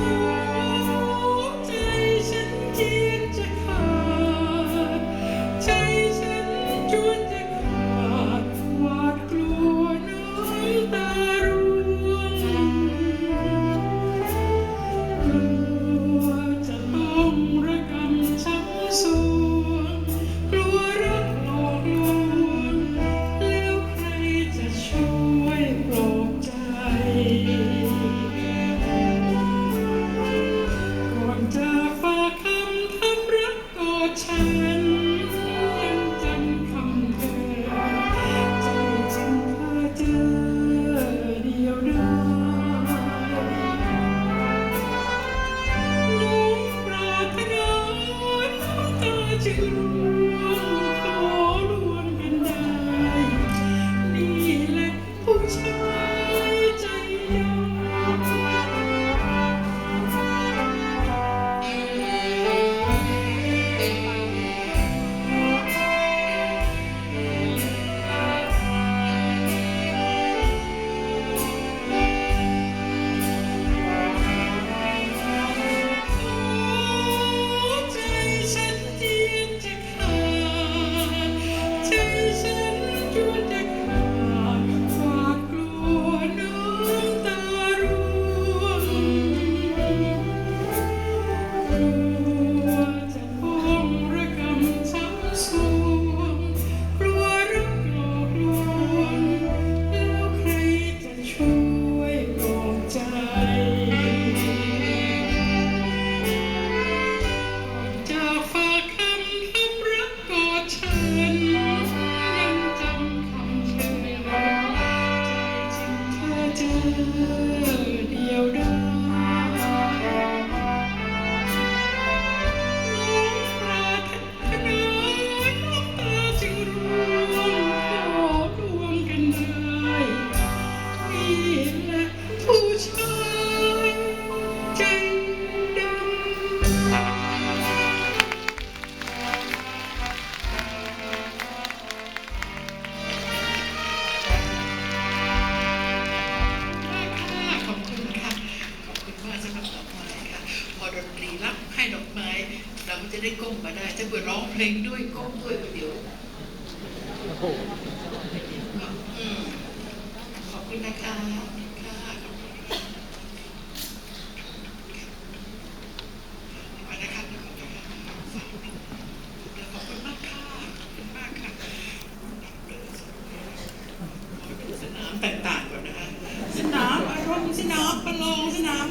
Bye. จะได้ก้มมาได้ ถ้าเกิดร้องเพลงด้วยก้มด้วยเดี๋ยวขอบคุณนะคะค่ะขอบคุณค่ะเอาละค่ะขอบคุณค่ะขอบคุณมากต่างๆก่อนนะคะสนามอารมณ์สนามประลองสนาม